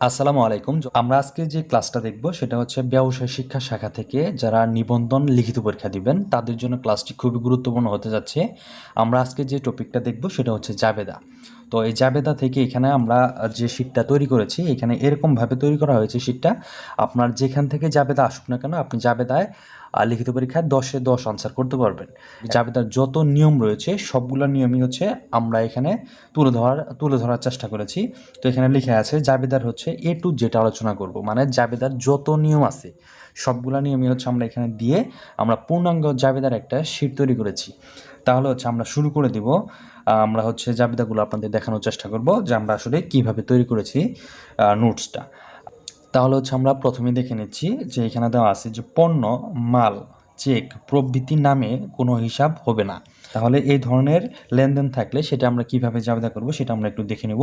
আসসালামু আলাইকুম। আমরা আজকে যে ক্লাসটা দেখব সেটা হচ্ছে ব্যবসায় শিক্ষা শাখা থেকে যারা নিবন্ধন লিখিত পরীক্ষা দিবেন, তাদের জন্য ক্লাসটি খুবই গুরুত্বপূর্ণ হতে যাচ্ছে। আমরা আজকে যে টপিকটা দেখব সেটা হচ্ছে জাবেদা। তো এই জাবেদা থেকে এখানে আমরা যে শীটটা তৈরি করেছি, এখানে এরকমভাবে তৈরি করা হয়েছে শীটটা। আপনার যেখান থেকে জাবেদা আসুক না কেন, আপনি জাবেদায় লিখিত পরীক্ষায় দশে দশ আনসার করতে পারবেন। জাবেদার যত নিয়ম রয়েছে, সবগুলো নিয়মই হচ্ছে আমরা এখানে তুলে ধরার তুলে ধরার চেষ্টা করেছি। তো এখানে লিখে আছে, জাবেদার হচ্ছে এ টু যেটা আলোচনা করব। মানে জাবেদার যত নিয়ম আছে, সবগুলো নিয়মই হচ্ছে আমরা এখানে দিয়ে আমরা পূর্ণাঙ্গ জাবেদার একটা শীট তৈরি করেছি। তাহলে হচ্ছে আমরা শুরু করে দিব। আমরা হচ্ছে জাবেদাগুলো আপনাদের দেখানোর চেষ্টা করব যে আমরা আসলে কীভাবে তৈরি করেছি নোটসটা তাহলে হচ্ছে আমরা প্রথমে দেখে নিচ্ছি যে এখানে দেওয়া আছে যে পণ্য, মাল, চেক প্রভৃতি নামে কোনো হিসাব হবে না। তাহলে এই ধরনের লেনদেন থাকলে সেটা আমরা কীভাবে জাবেদা করব সেটা আমরা একটু দেখে নেব।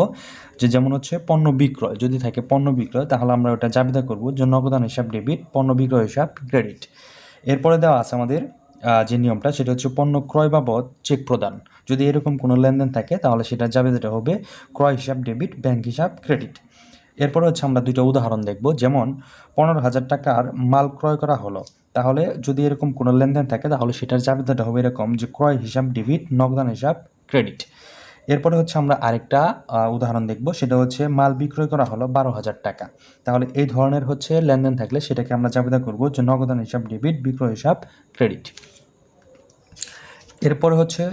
যে যেমন হচ্ছে পণ্য বিক্রয়, যদি থাকে পণ্য বিক্রয়, তাহলে আমরা ওটা জাবেদা করব যে নগদান হিসাব, ডেবিট, পণ্য বিক্রয় হিসাব, ক্রেডিট। এরপরে দেওয়া আছে আমাদের যে নিয়মটা সেটা হচ্ছে পণ্য ক্রয় বাবদ চেক প্রদান। যদি এরকম কোনো লেনদেন থাকে, তাহলে সেটা যাবে যেটা হবে ক্রয় হিসাব, ডেবিট, ব্যাংক হিসাব, ক্রেডিট। এরপরে হচ্ছে আমরা দুইটা উদাহরণ দেখব। যেমন, পনেরো হাজার টাকার মাল ক্রয় করা হলো। তাহলে যদি এরকম কোনো লেনদেন থাকে, তাহলে সেটার যাবে যেটা হবে এরকম যে ক্রয় হিসাব, ডেবিট, নগদান হিসাব, ক্রেডিট। এরপরে হচ্ছে আমরা আরেকটা উদাহরণ দেখব। সেটা হচ্ছে মাল বিক্রয় করা হলো বারো হাজার টাকা। তাহলে এই ধরনের হচ্ছে লেনদেন থাকলে সেটাকে আমরা জাবেদা করব যে নগদান হিসাব ডেবিট, বিক্রয় হিসাব, ক্রেডিট। এরপরে হচ্ছে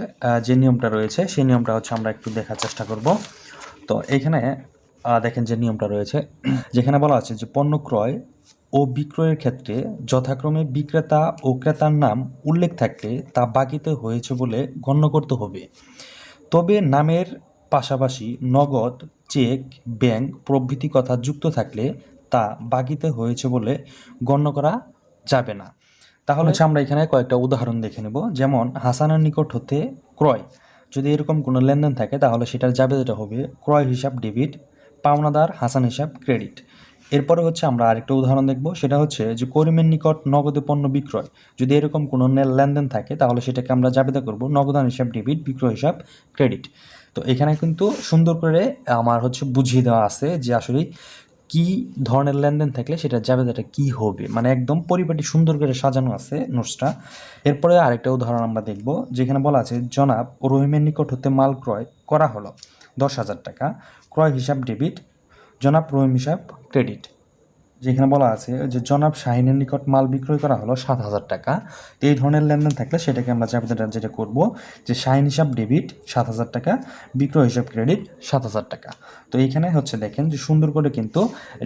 যে নিয়মটা রয়েছে, সেই নিয়মটা হচ্ছে আমরা একটু দেখার চেষ্টা করব। তো এখানে দেখেন যে নিয়মটা রয়েছে। যেখানে বলা আছে যে পণ্য ক্রয় ও বিক্রয়ের ক্ষেত্রে যথাক্রমে বিক্রেতা ও ক্রেতার নাম উল্লেখ থাকলে তা বাকিতে হয়েছে বলে গণ্য করতে হবে। তবে নামের পাশাপাশি নগদ চেক ব্যাংক প্রভৃতি কথা যুক্ত থাকলে তা বাকিতে হয়েছে বলে গণ্য করা যাবে না। তাহলে আমরা এখানে কয়েকটা উদাহরণ দেখে নেব। যেমন হাসানের নিকট হতে ক্রয়। যদি এরকম কোনো লেনদেন থাকে তাহলে সেটার যাবে যেটা হবে ক্রয় হিসাব ডেবিট পাওনাদার হাসান হিসাব ক্রেডিট। এরপরে হচ্ছে আমরা আরেকটা উদাহরণ দেখব, সেটা হচ্ছে যে করিমের নিকট নগদে পণ্য বিক্রয়। যদি এরকম কোনো লেনদেন থাকে, তাহলে সেটাকে আমরা জাবেদা করব, নগদান হিসাব, ডেবিট, বিক্রয় হিসাব, ক্রেডিট। তো এখানে কিন্তু সুন্দর করে আমার হচ্ছে বুঝিয়ে দেওয়া আছে যে আসলে কি ধরনের লেনদেন থাকলে সেটা জাবেদাটা কি হবে। মানে একদম পরিপাটি সুন্দর করে সাজানো আছে নোটসটা। এরপরে আরেকটা উদাহরণ আমরা দেখব, যেখানে বলা আছে, জনাব, রহিমের নিকট হতে মাল ক্রয় করা হলো দশ হাজার টাকা। ক্রয় হিসাব, ডেবিট জনাব রহিম হিসাব ক্রেডিট যেখানে বলা আছে যে জনাব শাহিনের নিকট মাল বিক্রয় করা হলো সাত হাজার টাকা। তো এই ধরনের লেনদেন থাকলে সেটাকে আমরা জাবেদাটা যেটা করব, যে শাহিন হিসাব ডেবিট সাত হাজার টাকা, বিক্রয় হিসাব ক্রেডিট সাত হাজার টাকা। তো এইখানে হচ্ছে দেখেন যে সুন্দর করে কিন্তু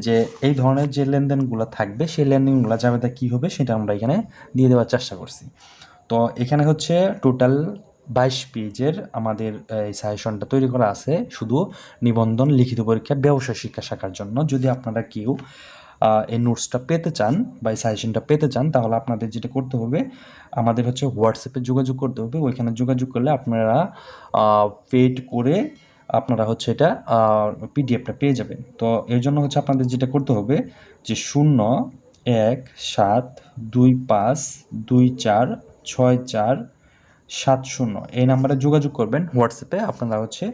যে এই ধরনের যে লেনদেনগুলো থাকবে, সেই লেনদেনগুলো জাবেদা কী হবে সেটা আমরা এখানে দিয়ে দেওয়ার চেষ্টা করছি। তো এখানে হচ্ছে টোটাল বাইশ পেজের আমাদের এই সাজেশনটা তৈরি করা আছে। শুধু নিবন্ধন, লিখিত পরীক্ষা, ব্যবসায় শিক্ষা শাখার জন্য। যদি আপনারা কেউ এই নোটসটা পেতে চান বা এই সাজেশনটা পেতে চান, তাহলে আপনাদের যেটা করতে হবে, আমাদের হচ্ছে হোয়াটসঅ্যাপে যোগাযোগ করতে হবে। ওইখানে যোগাযোগ করলে আপনারা পেড করে আপনারা হচ্ছে এটা পিডিএফটা পেয়ে যাবেন। তো এর জন্য হচ্ছে আপনাদের যেটা করতে হবে, যে শূন্য, এক, সাত, দুই, পাঁচ, দুই, চার, ছয়, চার সাত শূন্য। এই নাম্বারে যোগাযোগ করবেন। হোয়াটসঅ্যাপে আপনারা হচ্ছে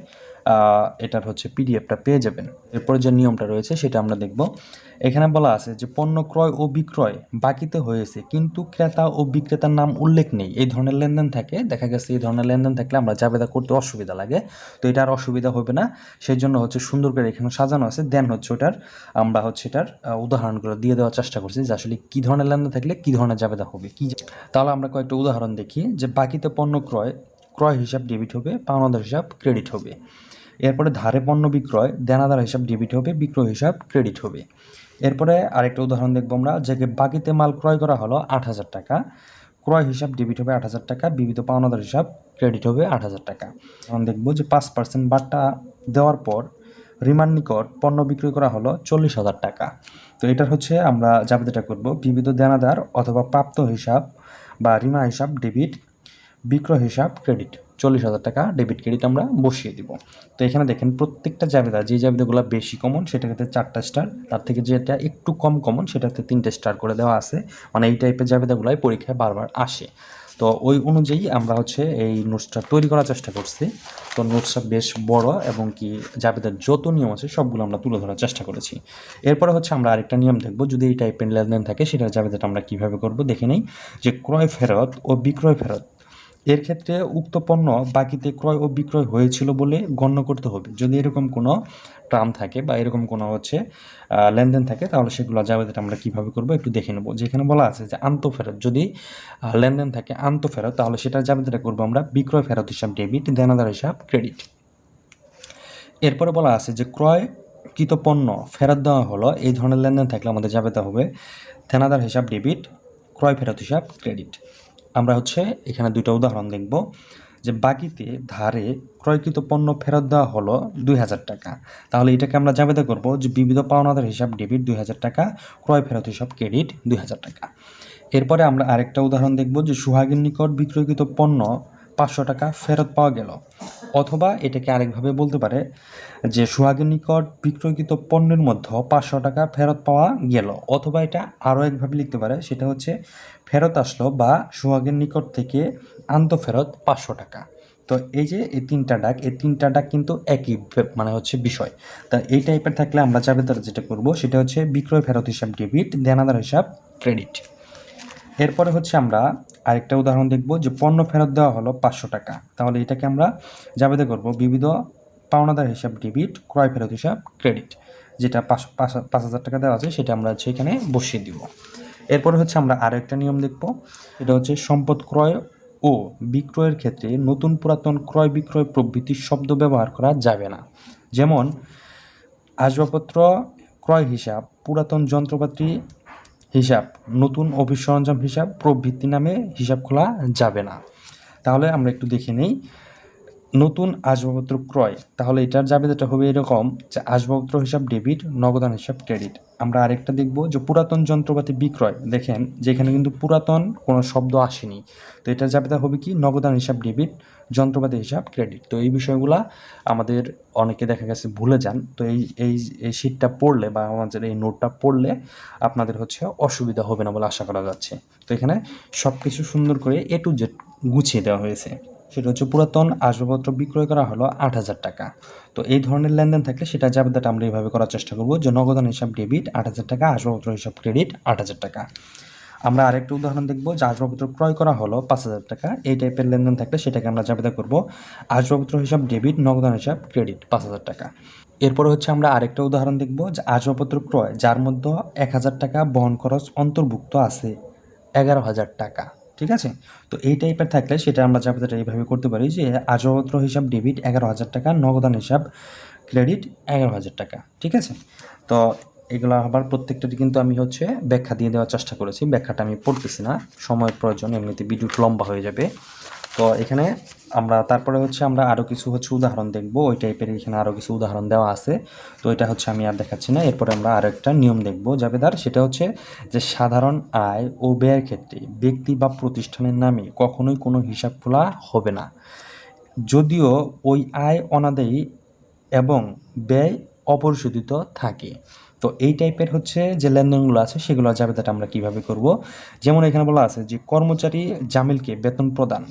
এটার হচ্ছে পিডিএফটা পেয়ে যাবেন। এরপরে যে নিয়মটা রয়েছে সেটা আমরা দেখব। এখানে বলা আছে যে, পণ্য ক্রয় ও বিক্রয় বাকিতে হয়েছে, কিন্তু ক্রেতা ও বিক্রেতার নাম উল্লেখ নেই। এই ধরনের লেনদেন থাকে, দেখা গেছে এই ধরনের লেনদেন থাকলে আমরা জাবেদা করতে অসুবিধা লাগে। তো এটা আর অসুবিধা হবে না। সেই জন্য হচ্ছে সুন্দর করে এখানে সাজানো আছে। দেন হচ্ছে ওটার, আমরা হচ্ছে এটার উদাহরণগুলো দিয়ে দেওয়ার চেষ্টা করছি যে আসলে কী ধরনের লেনদেন থাকলে কী ধরনের জাবেদা হবে, কি তাহলে আমরা কয়েকটা উদাহরণ দেখি যে, বাকিতে পণ্য ক্রয় ক্রয় হিসাব, ডেবিট হবে, পাওনাদার হিসাব, ক্রেডিট হবে। এরপরে ধারে পণ্য বিক্রয়, দেনাদার হিসাব ডেবিট হবে, বিক্রয় হিসাব ক্রেডিট হবে। এরপরে আরেকটা উদাহরণ দেখব আমরা, যে বাকিতে মাল ক্রয় করা হলো আট হাজার টাকা, ক্রয় হিসাব ডেবিট হবে আট হাজার টাকা, বিবিধ পাওনাদার হিসাব ক্রেডিট হবে আট হাজার টাকা। এখন দেখব যে পাঁচ পার্সেন্ট বাট্টা দেওয়ার পর রিমার নিকট পণ্য বিক্রয় করা হলো চল্লিশ হাজার টাকা। তো এটার হচ্ছে আমরা জাবেদাটা করব, বিবিধ দেনাদার অথবা প্রাপ্ত হিসাব বা রিমা হিসাব ডেবিট বিক্রয় হিসাব ক্রেডিট চল্লিশ হাজার টাকা ডেবিট ক্রেডিট আমরা বসিয়ে দিব। তো এখানে দেখেন প্রত্যেকটা জাবেদা, যে জাবেদাগুলো বেশি কমন সেটাতে চারটা স্টার তার থেকে যেটা একটু কম কমন সেটাতে তিনটে স্টার করে দেওয়া আছে। মানে এই টাইপের জাবেদাগুলাই পরীক্ষায় বারবার আসে। তো ওই অনুযায়ী আমরা হচ্ছে এই নোটসটা তৈরি করার চেষ্টা করছি। তো নোটসটা বেশ বড় এবং কি জাবেদের যত নিয়ম আছে, সবগুলো আমরা তুলে ধরার চেষ্টা করেছি। এরপরে হচ্ছে আমরা আরেকটা নিয়ম দেখব, যদি এই টাইপের লেনদেন থাকে সেটা জাবেদাটা আমরা কীভাবে করব, দেখে নেই। যে ক্রয় ফেরত ও বিক্রয় ফেরত এর ক্ষেত্রে উক্ত পণ্য বাকিতে ক্রয় ও বিক্রয় হয়েছিল বলে গণ্য করতে হবে। যদি এরকম কোনো ট্রাম থাকে বা এরকম কোনো হচ্ছে লেনদেন থাকে, তাহলে সেগুলো জাবেদাটা আমরা কীভাবে করব একটু দেখে নেব। যেখানে বলা আছে যে আন্তঃফেরত যদি লেনদেন থাকে আন্তঃফেরত তাহলে সেটা জাবেদাটা করব আমরা বিক্রয় ফেরত হিসাব, ডেবিট, দেনাদার হিসাব, ক্রেডিট। এরপরে বলা আছে যে ক্রয়কৃত পণ্য ফেরত দেওয়া হলো, এই ধরনের লেনদেন থাকলে আমাদের জাবেদা হবে দেনাদার হিসাব, ডেবিট, ক্রয় ফেরত হিসাব, ক্রেডিট। আমরা হচ্ছে এখানে দুইটা উদাহরণ দেখব। যে বাকিতে ধারে ক্রয়কৃত পণ্য ফেরত দেওয়া হলো দুই হাজার টাকা। তাহলে এটাকে আমরা জাবেদা করব যে বিবিধ পাওনাদার হিসাব ডেবিট দুই হাজার টাকা, ক্রয় ফেরত হিসাব ক্রেডিট দুই হাজার টাকা। এরপরে আমরা আরেকটা উদাহরণ দেখব যে সুহাগের নিকট বিক্রয়কৃত পণ্য পাঁচশো টাকা ফেরত পাওয়া গেল। অথবা এটাকে আরেকভাবে বলতে পারে যে সুহাগের নিকট বিক্রয়কৃত পণ্যের মধ্যে পাঁচশো টাকা ফেরত পাওয়া গেল। অথবা এটা আরও একভাবে লিখতে পারে, সেটা হচ্ছে ফেরত আসলো বা সুহাগের নিকট থেকে আন্ত ফেরত পাঁচশো টাকা। তো এই যে এই তিনটা ডাক, এই তিনটা ডাক কিন্তু একই মানে হচ্ছে বিষয়। তা এই টাইপের থাকলে আমরা জাবেদার যেটা করব, সেটা হচ্ছে বিক্রয় ফেরত হিসাব ডেবিট দেনাদার হিসাব ক্রেডিট এরপরে হচ্ছে আমরা আরেকটা উদাহরণ দেখব যে পণ্য ফেরত দেওয়া হলো পাঁচশো টাকা। তাহলে এটাকে আমরা জাবেদা করব বিবিধ পাওনাদার হিসাব ডেবিট ক্রয় ফেরত হিসাব ক্রেডিট যেটা পাঁচ পাঁচ হাজার টাকা দেওয়া আছে, সেটা আমরা হচ্ছে এখানে বসিয়ে দিব। এরপরে হচ্ছে আমরা আরেকটা নিয়ম দেখব। এটা হচ্ছে সম্পদ ক্রয় ও বিক্রয়ের ক্ষেত্রে নতুন পুরাতন ক্রয় বিক্রয় প্রভৃতির শব্দ ব্যবহার করা যাবে না। যেমন, আসবাবপত্র ক্রয় হিসাব, পুরাতন যন্ত্রপাতি হিসাব, নতুন অফিস সরঞ্জাম হিসাব প্রভৃতি নামে হিসাব খোলা যাবে না। তাহলে আমরা একটু দেখে নেই। নতুন আসবাবপত্র ক্রয়, তাহলে এটার জাবেদাটা হবে এরকম যে আসবাবপত্র হিসাব ডেবিট, নগদান হিসাব ক্রেডিট। আমরা আরেকটা দেখব যে পুরাতন যন্ত্রপাতি বিক্রয়, দেখেন যেখানে কিন্তু পুরাতন কোনো শব্দ আসেনি। তো এটার জাবেদা হবে কি? নগদান হিসাব ডেবিট, যন্ত্রপাতি হিসাব ক্রেডিট। তো এই বিষয়গুলা আমাদের অনেকে দেখা গেছে ভুলে যান। তো এই এই এই শীটটা পড়লে বা আমাদের এই নোটটা পড়লে আপনাদের হচ্ছে অসুবিধা হবে না বলে আশা করা যাচ্ছে। তো এখানে সব কিছু সুন্দর করে এ টু জেড গুছিয়ে দেওয়া হয়েছে। সেটা হচ্ছে পুরাতন আসবাবপত্র বিক্রয় করা হলো আট হাজার টাকা। তো এই ধরনের লেনদেন থাকলে সেটা জাবেদাটা আমরা এইভাবে করার চেষ্টা করব যে নগদান হিসাব ডেবিট আট হাজার টাকা, আসবাবপত্র হিসাব ক্রেডিট আট হাজার টাকা। আমরা আরেকটা উদাহরণ দেখব, যে আসবাবপত্র ক্রয় করা হলো পাঁচ হাজার টাকা, এই টাইপের লেনদেন থাকলে সেটাকে আমরা জাবেদা করব আসবাবপত্র হিসাব ডেবিট নগদান হিসাব ক্রেডিট পাঁচ হাজার টাকা। এরপরে হচ্ছে আমরা আরেকটা উদাহরণ দেখব, যে আসবাবপত্র ক্রয়, যার মধ্যে এক হাজার টাকা বহন খরচ অন্তর্ভুক্ত আছে এগারো হাজার টাকা। ঠিক আছে? তো এই টাইপের থাকলে সেটা আমরা জাবেদাটা এইভাবে করতে পারি যে আজপত্র হিসাব ডেবিট এগারো হাজার টাকা, নগদান হিসাব ক্রেডিট এগারো হাজার টাকা, ঠিক আছে? তো এগুলো আবার প্রত্যেকটাটি কিন্তু আমি হচ্ছে ব্যাখ্যা দিয়ে দেওয়ার চেষ্টা করেছি। ব্যাখ্যাটা আমি পড়তেছি না। সময়ের প্রয়োজন, এমনিতে ভিডিও লম্বা হয়ে যাবে। তো এখানে আমরা, তারপরে হচ্ছে আমরা আরও কিছু হচ্ছে উদাহরণ দেখব। ওই টাইপের এখানে আরও কিছু উদাহরণ দেওয়া আছে। তো এটা হচ্ছে আমি আর দেখাচ্ছি না। এরপরে আমরা আরও একটা নিয়ম দেখব জাবেদার। সেটা হচ্ছে যে সাধারণ আয় ও ব্যয়ের ক্ষেত্রে ব্যক্তি বা প্রতিষ্ঠানের নামে কখনোই কোনো হিসাব খোলা হবে না। যদিও ওই আয় অনাদায়ী এবং ব্যয় অপরিশোধিত থাকে। তো এই টাইপের হচ্ছে যে লেনদেনগুলো আছে, সেগুলো জাবেদাটা আমরা কীভাবে করব? যেমন এখানে বলা আছে যে কর্মচারী জামিলকে বেতন প্রদান।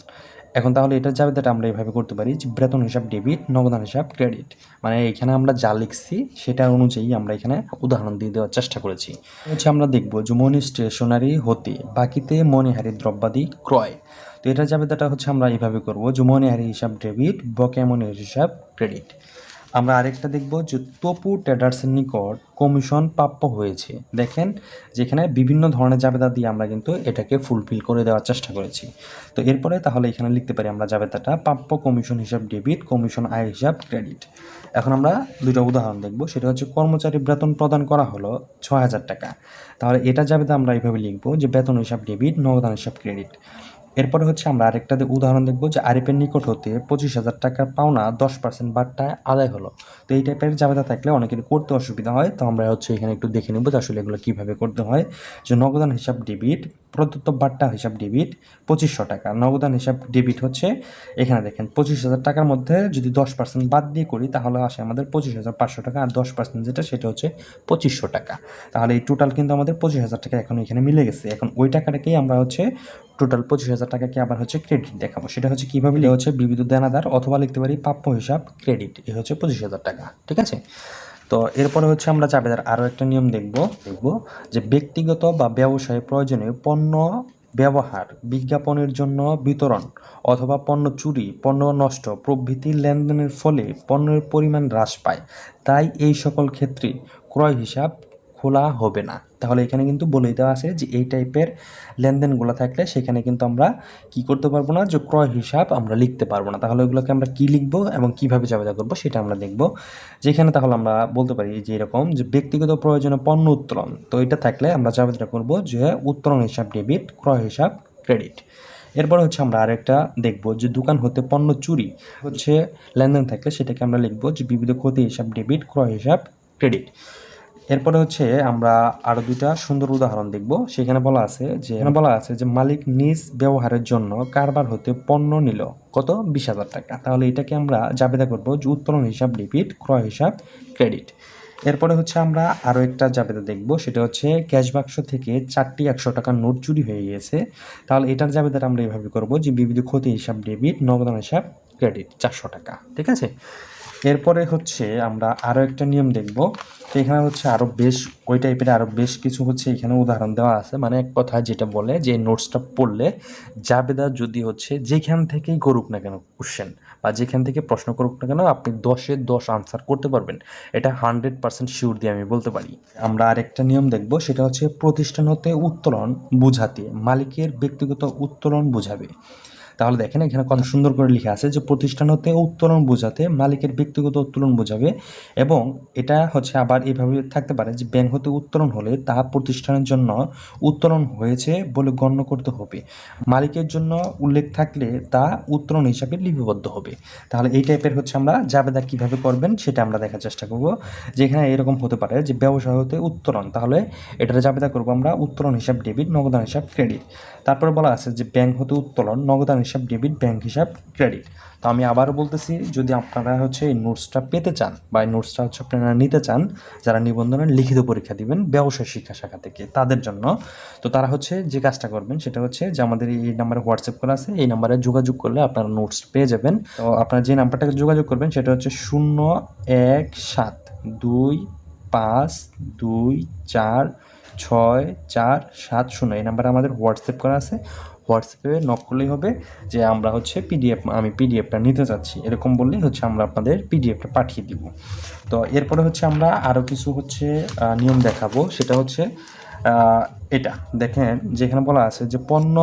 এখন তাহলে এটার জাবেদাটা আমরা এভাবে করতে পারি যে বেতন হিসাব ডেবিট নগদান হিসাব ক্রেডিট মানে এখানে আমরা যা লিখছি সেটা অনুযায়ী আমরা এখানে উদাহরণ দিয়ে দেওয়ার চেষ্টা করেছি। হচ্ছে আমরা দেখব যে মনি স্টেশনারি হতে বাকিতে মনিহারি দ্রব্যাদি ক্রয়। তো এটার জাবেদাটা হচ্ছে আমরা এইভাবে করব যে মনিহারি হিসাব ডেবিট বকে মনিহারি হিসাব ক্রেডিট আমরা আরেকটা দেখব যে তপু ট্রেডার্সের নিকট কমিশন প্রাপ্য হয়েছে। দেখেন, যেখানে বিভিন্ন ধরনের জাবেদা দিয়ে আমরা কিন্তু এটাকে ফুলফিল করে দেওয়ার চেষ্টা করেছি। তো এরপরে তাহলে এখানে লিখতে পারি আমরা জাবেদাটা, প্রাপ্য কমিশন হিসাব ডেবিট, কমিশন আয় হিসাব, ক্রেডিট। এখন আমরা দুটো উদাহরণ দেখব, সেটা হচ্ছে কর্মচারী বেতন প্রদান করা হলো ছয় হাজার টাকা। তাহলে এটা জাবেদা আমরা এইভাবে লিখব যে বেতন হিসাব ডেবিট, নগদান হিসাব, ক্রেডিট। এরপরে হচ্ছে আমরা আরেকটা উদাহরণ দেখব যে আরিফের নিকট হতে পঁচিশ হাজার টাকার পাওনা দশ পার্সেন্ট বাট্টায় আদায় হলো। তো এই টাইপের জাবেদা থাকলে অনেকের করতে অসুবিধা হয়। তো আমরা হচ্ছে এখানে একটু দেখে নেব যে আসলে এগুলো কীভাবে করতে হয়। যে নগদান হিসাব ডেবিট প্রদত্ত বার্তা হিসাব ডেবিট পঁচিশশো টাকা। নগদান হিসাব ডেবিট হচ্ছে, এখানে দেখেন পঁচিশ হাজার টাকার মধ্যে যদি দশ পার্সেন্ট বাদ দিয়ে করি, তাহলে আসে আমাদের পঁচিশ হাজার পাঁচশো টাকা, আর দশ পার্সেন্ট যেটা, সেটা হচ্ছে পঁচিশশো টাকা। তাহলে এই টোটাল কিন্তু আমাদের পঁচিশ হাজার টাকা এখন এখানে মিলে গেছে। এখন ওই টাকাটাকেই আমরা হচ্ছে টোটাল পঁচিশ হাজার টাকাকে আবার হচ্ছে ক্রেডিট দেখাবো। সেটা হচ্ছে কীভাবে হচ্ছে? বিবিধ দেনাদার অথবা লিখতে পারি প্রাপ্য হিসাব ক্রেডিট এ হচ্ছে পঁচিশ হাজার টাকা, ঠিক আছে? তো এরপরে হচ্ছে আমরা চাবিদার আরও একটা নিয়ম দেখব। দেখব যে ব্যক্তিগত বা ব্যবসায় প্রয়োজনীয় পণ্য ব্যবহার, বিজ্ঞাপনের জন্য বিতরণ অথবা পণ্য চুরি, পণ্য নষ্ট, প্রভৃতি লেনদেনের ফলে পণ্যের পরিমাণ হ্রাস পায়। তাই এই সকল ক্ষেত্রে ক্রয় হিসাব খোলা হবে না। তাহলে এখানে কিন্তু বলেই দেওয়া আছে যে এই টাইপের লেনদেনগুলো থাকলে সেখানে কিন্তু আমরা কি করতে পারব না, যে ক্রয় হিসাব আমরা লিখতে পারব না। তাহলে ওগুলোকে আমরা কি লিখব এবং কীভাবে চাবিদা করব সেটা আমরা দেখব। যেখানে তাহলে আমরা বলতে পারি যে এরকম যে ব্যক্তিগত প্রয়োজনে পণ্য উত্তোলন, তো এটা থাকলে আমরা চাবিদা করব যে উত্তোলন হিসাব, ডেবিট, ক্রয় হিসাব, ক্রেডিট। এরপর হচ্ছে আমরা আরেকটা দেখব যে দোকান হতে পণ্য চুরি হচ্ছে, লেনদেন থাকলে সেটাকে আমরা লিখব যে বিবিধ ক্ষতি হিসাব, ডেবিট, ক্রয় হিসাব, ক্রেডিট। এরপরে হচ্ছে আমরা আরও দুইটা সুন্দর উদাহরণ দেখব। সেখানে বলা আছে যে বলা আছে যে, মালিক নিজ ব্যবহারের জন্য কারবার হতে পণ্য নিল। কত? বিশ হাজার টাকা। তাহলে এটাকে আমরা জাবেদা করব যে উত্তোলন হিসাব ডেবিট ক্রয় হিসাব ক্রেডিট এরপরে হচ্ছে আমরা আরও একটা জাবেদা দেখব, সেটা হচ্ছে ক্যাশ বাক্স থেকে চারটি একশো টাকার নোট চুরি হয়ে গিয়েছে। তাহলে এটার জাবেদাটা আমরা এভাবে করব যে, বিবিধ ক্ষতি হিসাব ডেবিট নগদান হিসাব ক্রেডিট চারশো টাকা। ঠিক আছে? এরপরে হচ্ছে আমরা আরও একটা নিয়ম দেখব। তো এখানে হচ্ছে আরও বেশ, ওই টাইপের আরও বেশ কিছু হচ্ছে এখানে উদাহরণ দেওয়া আছে। মানে এক কথা যেটা বলে যে নোটসটা পড়লে জাবেদা যদি হচ্ছে যেখান থেকেই করুক না কেন কোশ্চেন বা যেখান থেকে প্রশ্ন করুক না কেন আপনি দশে দশ আনসার করতে পারবেন। এটা হান্ড্রেড পার্সেন্ট শিওর দিয়ে আমি বলতে পারি। আমরা আরেকটা নিয়ম দেখব, সেটা হচ্ছে প্রতিষ্ঠান হতে উত্তোলন বুঝাতে, মালিকের ব্যক্তিগত উত্তোলন বুঝাবে। তাহলে দেখেন এখানে কত সুন্দর করে লেখা আছে যে প্রতিষ্ঠান হতে উত্তোলন বোঝাতে মালিকের ব্যক্তিগত উত্তোলন বোঝাবে এবং এটা হচ্ছে আবার এইভাবে থাকতে পারে যে ব্যাংক হতে উত্তোলন হলে তা প্রতিষ্ঠানের জন্য উত্তোলন হয়েছে বলে গণ্য করতে হবে। মালিকের জন্য উল্লেখ থাকলে তা উত্তোলন হিসাবে লিপিবদ্ধ হবে। তাহলে এই টাইপের হচ্ছে আমরা জাবেদা কীভাবে করবেন সেটা আমরা দেখার চেষ্টা করব। যে এখানে এরকম হতে পারে যে ব্যবসায় হতে উত্তোলন, তাহলে এটার জাবেদা করব আমরা উত্তোলন হিসাব, ডেবিট, নগদান হিসাব, ক্রেডিট। তারপরে বলা আছে যে ব্যাংক হতে উত্তোলন, নগদান হিসাব ডেবিট ব্যাংক হিসাব ক্রেডিট তো আমি আবারও বলতেছি, যদি আপনারা হচ্ছে এই নোটসটা পেতে চান বা এই নোটসটা হচ্ছে আপনারা নিতে চান, যারা নিবন্ধনের লিখিত পরীক্ষা দিবেন ব্যবসায় শিক্ষা শাখা থেকে তাদের জন্য, তো তারা হচ্ছে যে কাজটা করবেন সেটা হচ্ছে যে আমাদের এই নাম্বারে হোয়াটসঅ্যাপ করা আছে, এই নাম্বারে যোগাযোগ করলে আপনারা নোটস পেয়ে যাবেন। তো আপনারা যে নাম্বারটাকে যোগাযোগ করবেন সেটা হচ্ছে শূন্য এক সাত দুই পাঁচ দুই চার ছয় চার সাত শূন্য। এই নাম্বারে আমাদের হোয়াটসঅ্যাপ করা আছে। হোয়াটসঅ্যাপে নক করলেই হবে যে আমরা হচ্ছে পিডিএফ আমি পিডিএফটা নিতে চাচ্ছি এরকম বললেই হচ্ছে আমরা আপনাদের পিডিএফটা পাঠিয়ে দিব। তো এরপরে হচ্ছে আমরা আরও কিছু হচ্ছে নিয়ম দেখাবো। সেটা হচ্ছে এটা দেখেন যেখানে বলা আছে যে পণ্য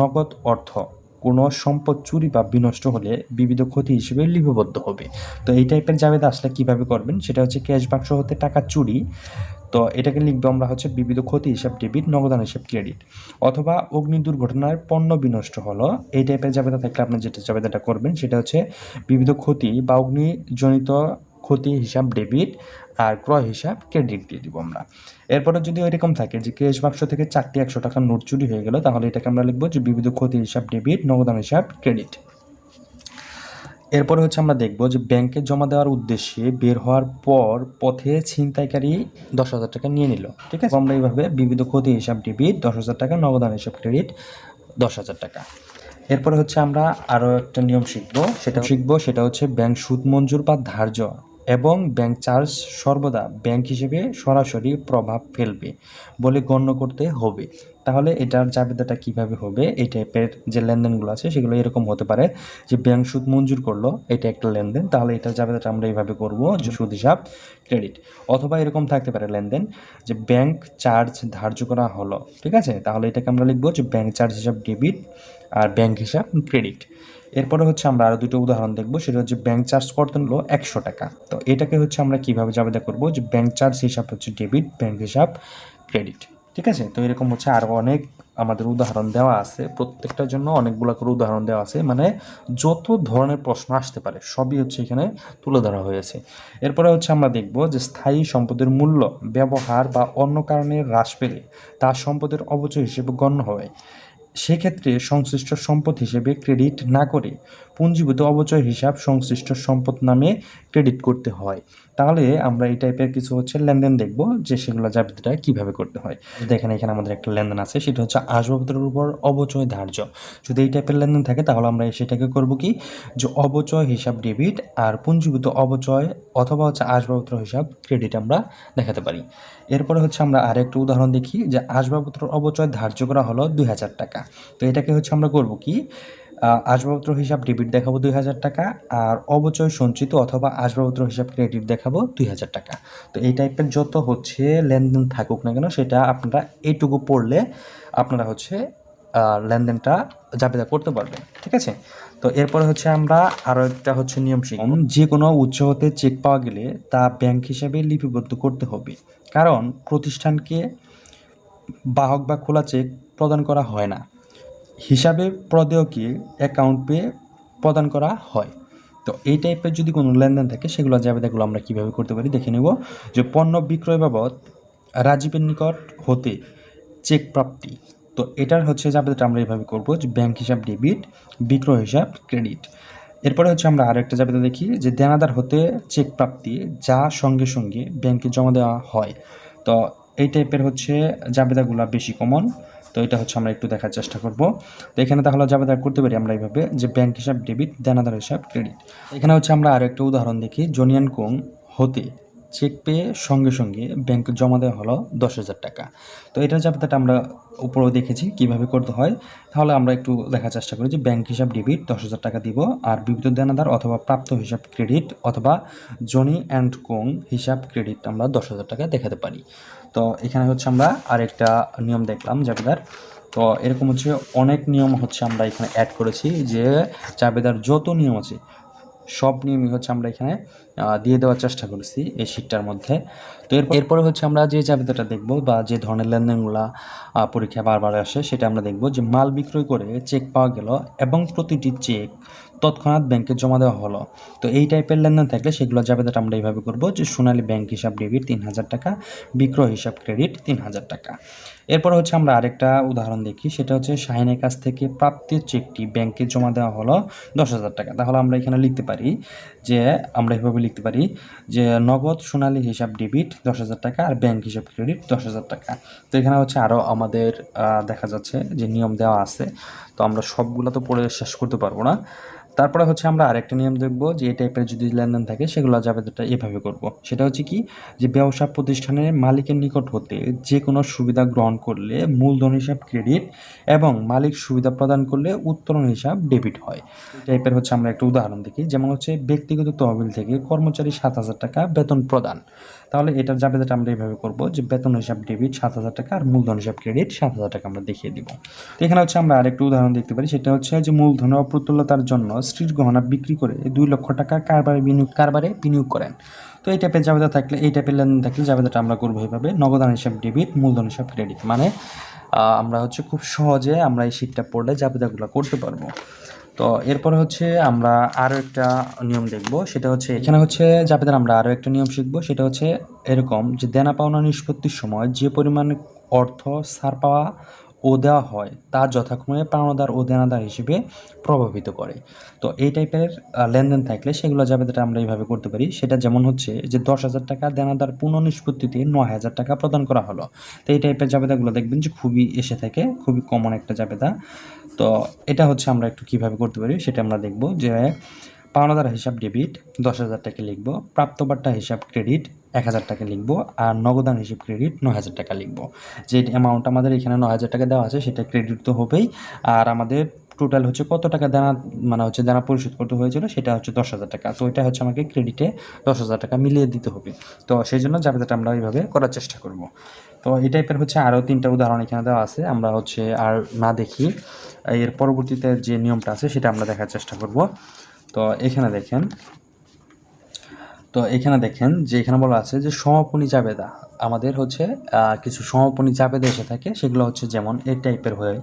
নগদ অর্থ কোনো সম্পদ চুরি বা বিনষ্ট হলে বিবিধ ক্ষতি হিসেবে লিপিবদ্ধ হবে। তো এই টাইপের জাবেদা আসলে কীভাবে করবেন? সেটা হচ্ছে ক্যাশ বাক্স হতে টাকা চুরি তো এটাকে লিখব আমরা হচ্ছে বিবিধ ক্ষতি হিসাব ডেবিট নগদান হিসাব ক্রেডিট অথবা অগ্নি দুর্ঘটনার পণ্য বিনষ্ট হলো। এই টাইপের জাবেদা থাকলে আপনি যেটা জাবেদাটা করবেন সেটা হচ্ছে বিবিধ ক্ষতি বা অগ্নিজনিত ক্ষতি হিসাব ডেবিট আর ক্রয় হিসাব ক্রেডিট দিয়ে দিব আমরা। এরপরে যদি এরকম থাকে যে ক্যাশ বাক্স থেকে চারটি একশো টাকার নোট চুরি হয়ে গেল, তাহলে এটাকে আমরা লিখব যে বিবিধ ক্ষতি হিসাব ডেবিট নগদান হিসাব ক্রেডিট এরপরে হচ্ছে আমরা দেখব যে ব্যাংকে জমা দেওয়ার উদ্দেশ্যে বের হওয়ার পর পথে ছিনতাইকারী দশ হাজার টাকা নিয়ে নিল। ঠিক আছে? আমরা এইভাবে বিবিধ ক্ষতি হিসাব ডেবিট দশ হাজার টাকা নগদান হিসাব ক্রেডিট দশ হাজার টাকা। এরপরে হচ্ছে আমরা আরও একটা নিয়ম শিখব। সেটা শিখব, সেটা হচ্ছে ব্যাংক সুদ মঞ্জুর বা ধার্য এবং ব্যাংক চার্জ সর্বদা ব্যাংক হিসেবে সরাসরি প্রভাব ফেলবে বলে গণ্য করতে হবে। এটার জাবেদাটা কীভাবে হবে? এই টাইপের যে লেনদেনগুলো আছে, সেগুলো এরকম হতে পারে যে ব্যাংক সুদ মঞ্জুর করল, এটা একটা লেনদেন, তাহলে এটার জাবেদাটা আমরা এইভাবে করব, যে সুদ হিসাব ক্রেডিট অথবা এরকম থাকতে পারে লেনদেন যে ব্যাংক চার্জ ধার্য করা হলো, ঠিক আছে? তাহলে এটাকে আমরা লিখব যে ব্যাংক চার্জ হিসাব ডেবিট আর ব্যাংক হিসাব ক্রেডিট এরপরে হচ্ছে আমরা আরও দুটো উদাহরণ দেখব, সেটা হচ্ছে ব্যাংক চার্জ করতে হলো একশো টাকা। তো এটাকে হচ্ছে আমরা কীভাবে জাবেদা করব? যে ব্যাংক চার্জ হিসাব হচ্ছে ডেবিট ব্যাংক হিসাব ক্রেডিট ঠিক আছে? তো এরকম হচ্ছে আরও অনেক আমাদের উদাহরণ দেওয়া আছে। প্রত্যেকটার জন্য অনেকগুলো করে উদাহরণ দেওয়া আছে। মানে যত ধরনের প্রশ্ন আসতে পারে, সবই হচ্ছে এখানে তুলে ধরা হয়েছে। এরপরে হচ্ছে আমরা দেখব যে স্থায়ী সম্পদের মূল্য, ব্যবহার বা অন্য কারণে হ্রাস পেলে তা সম্পদের অবচয় হিসেবে গণ্য হয়। সেক্ষেত্রে সংশ্লিষ্ট সম্পদ হিসেবে ক্রেডিট না করে পুঞ্জীভূত অবচয় হিসাব সংশ্লিষ্ট সম্পদ নামে ক্রেডিট করতে হয়। তাহলে আমরা এই টাইপের কিছু হচ্ছে লেনদেন দেখব যে সেগুলো জাবিদাটা কীভাবে করতে হয়। দেখেন এখানে আমাদের একটা লেনদেন আছে, সেটা হচ্ছে আসবাবপত্রের উপর অবচয় ধার্য। যদি এই টাইপের লেনদেন থাকে তাহলে আমরা সেটাকে করব কি? যে অবচয় হিসাব ডেবিট আর পুঞ্জীভূত অবচয় অথবা হচ্ছে আসবাবপত্র হিসাব ক্রেডিট আমরা দেখাতে পারি। এরপরে হচ্ছে আমরা আরেকটা উদাহরণ দেখি যে আসবাবপত্র অবচয় ধার্য করা হলো দুই হাজার টাকা। তো এটাকে হচ্ছে আমরা করব কি? আসবাবপত্র হিসাব ডেবিট দেখাবো দুই হাজার টাকা আর অবচয় সঞ্চিত অথবা আসবাবপত্র হিসাব ক্রেডিট দেখাবো দুই হাজার টাকা। তো এই টাইপের যত হচ্ছে লেনদেন থাকুক না কেন সেটা আপনারা এইটুকু পড়লে আপনারা হচ্ছে লেনদেনটা জাবেদা করতে পারবেন, ঠিক আছে? তো এরপরে হচ্ছে আমরা আরও একটা হচ্ছে নিয়ম শিখব। যে কোনো উৎস হতে চেক পাওয়া গেলে তা ব্যাংক হিসাবে লিপিবদ্ধ করতে হবে। কারণ প্রতিষ্ঠানকে বাহক বা খোলা চেক প্রদান করা হয় না। হিসাবে প্রদেয়কে অ্যাকাউন্ট পে প্রদান করা হয়। তো এই টাইপের যদি কোনো লেনদেন থাকে, সেগুলো জাবেদাগুলো আমরা কীভাবে করতে পারি, দেখে নেব যে পণ্য বিক্রয় বাবদ রাজীবের নিকট হতে চেক প্রাপ্তি। তো এটার হচ্ছে জাবেদাটা আমরা এইভাবে করব যে ব্যাংক হিসাব ডেবিট বিক্রয় হিসাব ক্রেডিট এরপরে হচ্ছে আমরা আরেকটা জাবেদা দেখি যে দেনাদার হতে চেক প্রাপ্তি, যা সঙ্গে সঙ্গে ব্যাংকে জমা দেওয়া হয়। তো এই টাইপের হচ্ছে জাবেদাগুলো বেশি কমন তো এটা হচ্ছে আমরা একটু দেখার চেষ্টা করব। তো এখানে তাহলে যাবে জাবেদা করতে পারি আমরা এইভাবে যে ব্যাংক হিসাব ডেবিট দেনাদার হিসাব ক্রেডিট এখানে হচ্ছে আমরা আরও একটা উদাহরণ দেখি। জোনিয়ান কোং হতে চেক পেয়ে সঙ্গে সঙ্গে ব্যাংকে জমা দেওয়া হলো দশ হাজার টাকা। তো এটার জাবেদাটা আমরা উপরেও দেখেছি কীভাবে করতে হয়। তাহলে আমরা একটু দেখার চেষ্টা করি যে ব্যাংক হিসাব ডেবিট দশ হাজার টাকা দিব আর বিবিধ দেনাদার অথবা প্রাপ্ত হিসাব ক্রেডিট অথবা জনি অ্যান্ড কোং হিসাব ক্রেডিট আমরা দশ হাজার টাকা দেখাতে পারি। তো এখানে হচ্ছে আমরা আরেকটা নিয়ম দেখলাম জাবেদার। তো এরকম হচ্ছে অনেক নিয়ম হচ্ছে আমরা এখানে অ্যাড করেছি যে জাবেদার যত নিয়ম আছে, সব নিয়মই হচ্ছে আমরা এখানে দিয়ে দেওয়ার চেষ্টা করেছি এই শীটটার মধ্যে। তো এরপর এরপরে হচ্ছে আমরা যে জাবেদাটা দেখব বা যে ধরনের লেনদেনগুলো পরীক্ষা বারবার আসে, সেটা আমরা দেখব যে মাল বিক্রয় করে চেক পাওয়া গেল এবং প্রতিটি চেক তৎক্ষণাৎ ব্যাংকে জমা দেওয়া হলো। তো এই টাইপের লেনদেন থাকলে সেগুলো যাবে জাবেদাটা আমরা এইভাবে করব যে সোনালী ব্যাংক হিসাব ডেবিট তিন হাজার টাকা, বিক্রয় হিসাব ক্রেডিট তিন হাজার টাকা। এরপর হচ্ছে আমরা আরেকটা উদাহরণ দেখি, সেটা হচ্ছে শাহিনের কাছ থেকে প্রাপ্তির চেকটি ব্যাংকে জমা দেওয়া হলো দশ হাজার টাকা। তাহলে আমরা এখানে লিখতে পারি যে, আমরা এভাবে লিখতে পারি যে নগদ সোনালী হিসাব ডেবিট দশ হাজার টাকা আর ব্যাংক হিসাব ক্রেডিট দশ হাজার টাকা। তো এখানে হচ্ছে আরও আমাদের দেখা যাচ্ছে যে নিয়ম দেওয়া আছে। তো আমরা সবগুলো তো পড়ে শেষ করতে পারব না। তারপরে হচ্ছে আমরা আরেকটা নিয়ম দেখব যে, এই টাইপের যদি লেনদেন থাকে, সেগুলো জাবেদাটা এভাবে করব। সেটা হচ্ছে কি, যে, ব্যবসা প্রতিষ্ঠানের মালিকের নিকট হতে যে কোনো সুবিধা গ্রহণ করলে মূলধন হিসাব ক্রেডিট এবং মালিক সুবিধা প্রদান করলে উত্তোলন হিসাব ডেবিট হয়। টাইপের হচ্ছে আমরা একটা উদাহরণ দেখি, যেমন হচ্ছে ব্যক্তিগত তহবিল থেকে কর্মচারী সাত হাজার টাকা বেতন প্রদান। তাহলে এটার জাবেদাটা আমরা এইভাবে করব যে বেতন হিসাব ডেবিট সাত হাজার টাকা আর মূলধন হিসাব ক্রেডিট সাত হাজার টাকা আমরা দেখিয়ে দিব। তো এখানে হচ্ছে আমরা আরেকটা উদাহরণ দেখতে পারি, সেটা হচ্ছে যে মূলধনের অপ্রতুলতার জন্য স্ত্রীর গহনা বিক্রি করে দুই লক্ষ টাকা কারবারে বিনিয়োগ কারবারে বিনিয়োগ করেন। তো এই টাইপের জাবেদা থাকলে, এই টাইপের লেনদেন থাকলে জাবেদাটা আমরা করব এইভাবে নগদান হিসাব ডেবিট মূলধন হিসাব ক্রেডিট মানে আমরা হচ্ছে খুব সহজে আমরা এই শীটটা পড়লে জাবেদাগুলো করতে পারব। তো এরপরে হচ্ছে আমরা আরও একটা নিয়ম দেখব। সেটা হচ্ছে এখানে হচ্ছে জাবেদার আমরা আরও একটা নিয়ম শিখব। সেটা হচ্ছে এরকম যে দেনা পাওনা নিষ্পত্তির সময় যে পরিমাণ অর্থ ছাড় পাওয়া ও দেওয়া হয়, তা যথাক্রমে পাওনাদার ও দেনাদার হিসেবে প্রভাবিত করে। তো এই টাইপের লেনদেন থাকলে সেগুলো জাবেদাটা আমরা এইভাবে করতে পারি। সেটা যেমন হচ্ছে যে দশ হাজার টাকা দেনাদার পুনঃ নিষ্পত্তিতে নয় হাজার টাকা প্রদান করা হলো। তো এই টাইপের জাবেদাগুলো দেখবেন যে খুবই এসে থাকে, খুবই কমন একটা জাবেদা। তো এটা হচ্ছে আমরা একটু কীভাবে করতে পারি সেটা আমরা দেখব যে পাওনাদার হিসাব ডেবিট দশ হাজার টাকা লিখব, প্রাপ্তবার্তা হিসাব ক্রেডিট এক হাজার টাকা লিখব আর নগদান হিসাব ক্রেডিট নয় হাজার টাকা লিখব। যে অ্যামাউন্ট আমাদের এখানে নয় হাজার টাকা দেওয়া আছে, সেটা ক্রেডিট তো হবেই। আর আমাদের টোটাল হচ্ছে কত টাকা দেনা মানে হচ্ছে দেনা পরিশোধ করতে হয়েছিল, সেটা হচ্ছে দশ হাজার টাকা। তো এটা হচ্ছে আমাকে ক্রেডিটে দশ হাজার টাকা মিলিয়ে দিতে হবে। তো সেই জন্য জাবেদাটা আমরা এইভাবে করার চেষ্টা করব। তো এই টাইপের হচ্ছে আরও তিনটা উদাহরণ এখানে দেওয়া আছে। আমরা হচ্ছে আর না দেখি। এর পরবর্তীতে যে নিয়মটা আছে, সেটা আমরা দেখার চেষ্টা করব। তো এখানে দেখেন তো এখানে দেখেন যে এখানে বলা আছে যে সমাপনী জাবেদা আমাদের হচ্ছে কিছু সমাপনী জাবেদা এসে থাকে। সেগুলো হচ্ছে যেমন এই টাইপের হয়ে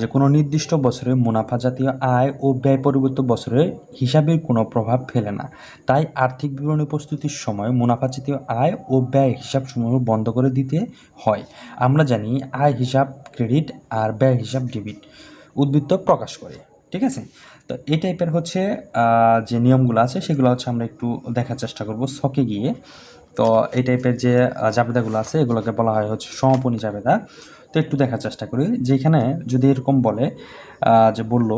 যে কোনো নির্দিষ্ট বছরে মুনাফা জাতীয় আয় ও ব্যয় পরিবর্তিত বছরে হিসাবের কোনো প্রভাব ফেলে না। তাই আর্থিক বিবরণী প্রস্তুতির সময় মুনাফা জাতীয় আয় ও ব্যয় হিসাবসমূহ বন্ধ করে দিতে হয়। আমরা জানি আয় হিসাব ক্রেডিট আর ব্যয় হিসাব ডেবিট। উদ্বৃত্ত প্রকাশ করে। ঠিক আছে? তো এই টাইপের হচ্ছে যে নিয়মগুলো আছে, সেগুলো হচ্ছে আমরা একটু দেখার চেষ্টা করব সকে গিয়ে। তো এই টাইপের যে জাবেদাগুলো আছে, এগুলোকে বলা হয় হচ্ছে সমাপনী জাবেদা। তো একটু দেখার চেষ্টা করি। যেখানে যদি এরকম বলে যে বলল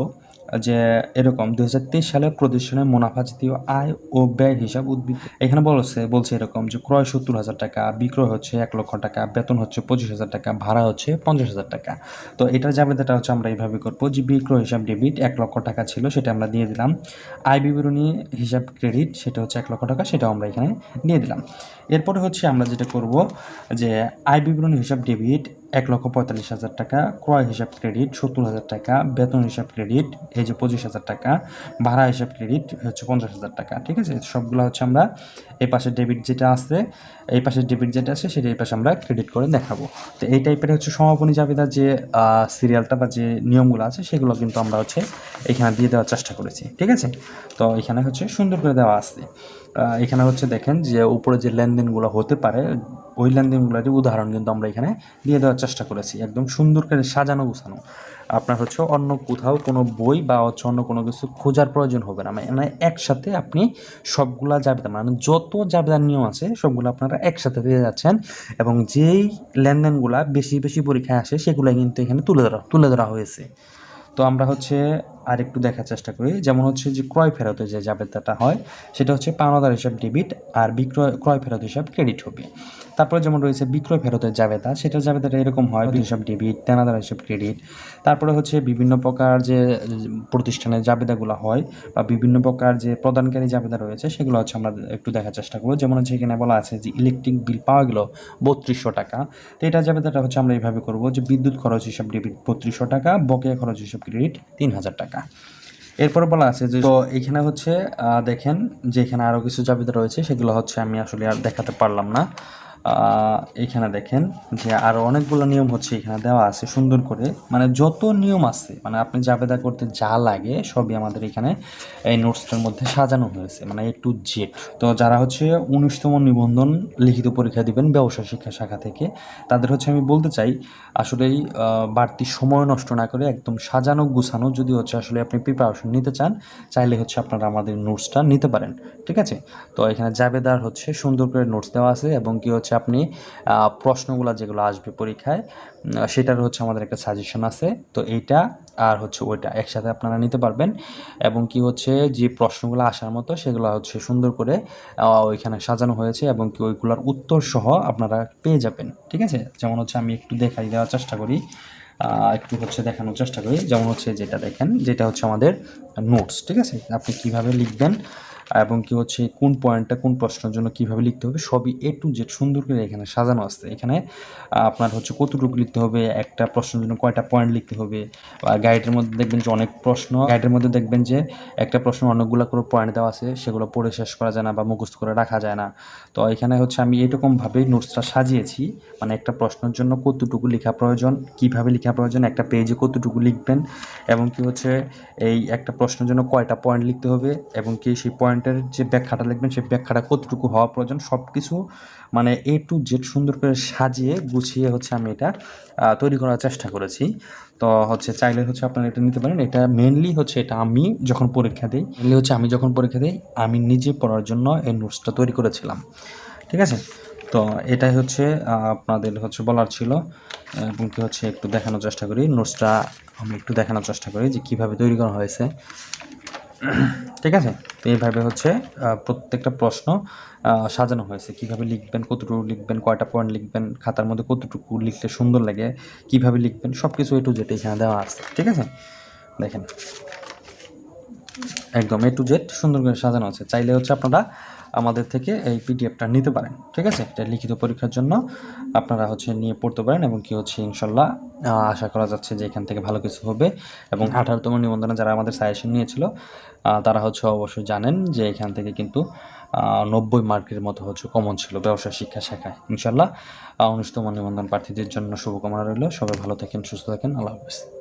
যে এরকম দু হাজার তেইশ সালে প্রতিষ্ঠানের মুনাফা জাতীয় আয় ও ব্যয় হিসাব উদ্ভিদ এখানে বলছে বলছে এরকম যে ক্রয় সত্তর হাজার টাকা, বিক্রয় হচ্ছে এক লক্ষ টাকা, বেতন হচ্ছে পঁচিশ হাজার টাকা, ভাড়া হচ্ছে পঞ্চাশ হাজার টাকা। তো এটার জাবেদাটা হচ্ছে আমরা এইভাবে করব যে বিক্রয় হিসাব ডেবিট এক লক্ষ টাকা ছিল, সেটা আমরা দিয়ে দিলাম। আয় বিবরণী হিসাব ক্রেডিট, সেটা হচ্ছে এক লক্ষ টাকা, সেটাও আমরা এখানে দিয়ে দিলাম। এরপরে হচ্ছে আমরা যেটা করব যে আয় বিবরণী হিসাব ডেবিট এক লক্ষ পঁয়তাল্লিশ হাজার টাকা, ক্রয় হিসাব ক্রেডিট সত্তর হাজার টাকা, বেতন হিসাব ক্রেডিট, এই যে পঁচিশ হাজার টাকা, ভাড়া হিসাব ক্রেডিট হচ্ছে পঞ্চাশ হাজার টাকা, ঠিক আছে? সবগুলো হচ্ছে আমরা এই পাশে ডেবিট যেটা আছে, এই পাশে ডেবিট যেটা আছে, সেটা এই পাশে আমরা ক্রেডিট করে দেখাবো। তো এই টাইপের হচ্ছে সমাপনী জাবেদার যে সিরিয়ালটা বা যে নিয়মগুলো আছে, সেগুলো কিন্তু আমরা হচ্ছে এখানে দিয়ে দেওয়ার চেষ্টা করেছি, ঠিক আছে? তো এখানে হচ্ছে সুন্দর করে দেওয়া আছে। এখানে হচ্ছে দেখেন যে উপরে যে লেনদেনগুলো হতে পারে, ওই লেনদেনগুলোর উদাহরণ কিন্তু আমরা এখানে দিয়ে দেওয়ার চেষ্টা করেছি। একদম সুন্দর করে সাজানো গুছানো। আপনার হচ্ছে অন্য কোথাও কোনো বই বা হচ্ছে অন্য কোনো কিছু খোঁজার প্রয়োজন হবে না। মানে একসাথে আপনি সবগুলা জাবেদা মানে যত জাবেদার নিয়ম আছে সবগুলো আপনারা একসাথে পেয়ে যাচ্ছেন এবং যেই লেনদেনগুলা বেশি বেশি পরীক্ষায় আসে সেগুলো কিন্তু এখানে তুলে ধরা তুলে ধরা হয়েছে। তো আমরা হচ্ছে আর একটু দেখার চেষ্টা করি। যেমন হচ্ছে যে ক্রয় ফেরতে যে জাবেদাটা হয়, সেটা হচ্ছে পাওনাদার হিসাব ডেবিট আর বিক্রয়, ক্রয় ফেরত হিসাব ক্রেডিট হবে। তারপরে যেমন রয়েছে বিক্রয় ফেরতের জাবেদা সেটার জাবেদাটা এরকম হয় হিসাব ডেবিট দেনাদার হিসাব ক্রেডিট তারপরে হচ্ছে বিভিন্ন প্রকার যে প্রতিষ্ঠানের জাবেদাগুলো হয় বা বিভিন্ন প্রকার যে প্রদানকারী জাবেদা রয়েছে সেগুলো হচ্ছে আমরা একটু দেখার চেষ্টা করব। যেমন হচ্ছে এখানে বলা আছে যে ইলেকট্রিক বিল পাওয়া গেল বত্রিশশো টাকা। তো এটা জাবেদাটা হচ্ছে আমরা এইভাবে করব যে বিদ্যুৎ খরচ হিসাব ডেবিট বত্রিশশো টাকা বকেয়া খরচ হিসাব ক্রেডিট তিন হাজার টাকা। এরপরে বলা আছে যে তো এখানে হচ্ছে দেখেন যে এখানে আরও কিছু জাবেদা রয়েছে সেগুলো হচ্ছে আমি আসলে আর দেখাতে পারলাম না। এখানে দেখেন যে আরও অনেকগুলো নিয়ম হচ্ছে এখানে দেওয়া আছে সুন্দর করে। মানে যত নিয়ম আছে মানে আপনি জাবেদা করতে যা লাগে সবই আমাদের এখানে এই নোটসটার মধ্যে সাজানো হয়েছে মানে এ টু জেড তো যারা হচ্ছে উনিশতম নিবন্ধন লিখিত পরীক্ষা দিবেন ব্যবসা শিক্ষা শাখা থেকে, তাদের হচ্ছে আমি বলতে চাই, আসলেই বাড়তি সময় নষ্ট না করে একদম সাজানো গুছানো, যদি হচ্ছে আসলে আপনি প্রিপারেশন নিতে চান, চাইলে হচ্ছে আপনারা আমাদের নোটসটা নিতে পারেন, ঠিক আছে? তো এখানে জাবেদার হচ্ছে সুন্দর করে নোটস দেওয়া আছে এবং কি হচ্ছে আপনি প্রশ্নগুলো যেগুলো আসবে পরীক্ষায় সেটার হচ্ছে আমাদের একটা সাজেশন আছে। তো এইটা আর হচ্ছে ওইটা একসাথে আপনারা নিতে পারবেন। এবং কি হচ্ছে, যে প্রশ্নগুলো আসার মতো সেগুলো হচ্ছে সুন্দর করে ওইখানে সাজানো হয়েছে এবং কি ওইগুলোর উত্তর সহ আপনারা পেয়ে যাবেন। ঠিক আছে? যেমন হচ্ছে আমি একটু দেখাই দেওয়ার চেষ্টা করি। একটু হচ্ছে দেখানোর চেষ্টা করি। যেমন হচ্ছে যেটা দেখেন, যেটা হচ্ছে আমাদের নোটস ঠিক আছে? আপনি কীভাবে লিখবেন এবং কি হচ্ছে, কোন পয়েন্টটা কোন প্রশ্নের জন্য কীভাবে লিখতে হবে, সবই এ টু জেড সুন্দর করে এখানে সাজানো আছে। এখানে আপনার হচ্ছে কতটুকু লিখতে হবে, একটা প্রশ্নের জন্য কয়টা পয়েন্ট লিখতে হবে গাইডের মধ্যে দেখবেন যে অনেক প্রশ্ন গাইডের মধ্যে দেখবেন যে একটা প্রশ্ন অনেকগুলো করে পয়েন্ট দেওয়া আছে, সেগুলো পড়ে শেষ করা যায় না বা মুখস্থ করে রাখা যায় না। তো এখানে হচ্ছে আমি এরকমভাবেই নোটসটা সাজিয়েছি মানে একটা প্রশ্নের জন্য কতটুকু লেখা প্রয়োজন, কীভাবে লেখা প্রয়োজন, একটা পেজে কতটুকু লিখবেন, এবং কি হচ্ছে, এই একটা প্রশ্নের জন্য কয়টা পয়েন্ট লিখতে হবে, এবং কি সেই পয়েন্টের যে ব্যাখ্যাটা লিখবেন, সেই ব্যাখ্যাটা কতটুকু হওয়া প্রয়োজন সব কিছু মানে এ টু জেড সুন্দর করে সাজিয়ে গুছিয়ে হচ্ছে আমি এটা তৈরি করার চেষ্টা করেছি। তো হচ্ছে চাইলে হচ্ছে আপনারা এটা নিতে পারেন। এটা মেনলি হচ্ছে এটা আমি যখন পরীক্ষা দিই মেনলি হচ্ছে আমি যখন পরীক্ষা দিই, আমি নিজে পড়ার জন্য এই নোটসটা তৈরি করেছিলাম। ঠিক আছে? তো এটাই হচ্ছে আপনাদের হচ্ছে বলার ছিল। এবং কি হচ্ছে একটু দেখানোর চেষ্টা করি। নোটসটা আমি একটু দেখানোর চেষ্টা করি যে কীভাবে তৈরি করা হয়েছে। ঠিক আছে? তো এইভাবে হচ্ছে প্রত্যেকটা প্রশ্ন সাজানো হয়েছে। কীভাবে লিখবেন, কতটুকু লিখবেন, কয়টা পয়েন্ট লিখবেন, খাতার মধ্যে কতটুকু লিখলে সুন্দর লাগে, কীভাবে লিখবেন সব কিছু এ টু জেড এখানে দেওয়া আছে। ঠিক আছে? দেখেন। একদম এ টু জেড সুন্দর করে সাজানো আছে। চাইলে হচ্ছে আপনারা আমাদের থেকে এই পিডিএফটা নিতে পারেন ঠিক আছে? এটা লিখিত পরীক্ষার জন্য আপনারা হচ্ছে নিয়ে পড়তে পারেন এবং কি হচ্ছে ইনশাল্লাহ আশা করা যাচ্ছে যে এখান থেকে ভালো কিছু হবে এবং আঠারোতম নিবন্ধনে যারা আমাদের সাজেশন নিয়েছিল তারা হচ্ছে অবশ্যই জানেন যে এখান থেকে কিন্তু নব্বই মার্কের মতো হচ্ছে কমন ছিল ব্যবসায় শিক্ষা শাখায় ইনশাল্লাহ। উনিশতম নিবন্ধন প্রার্থীদের জন্য শুভকামনা রইল। সবাই ভালো থাকেন সুস্থ থাকেন। আল্লাহ হাফেজ।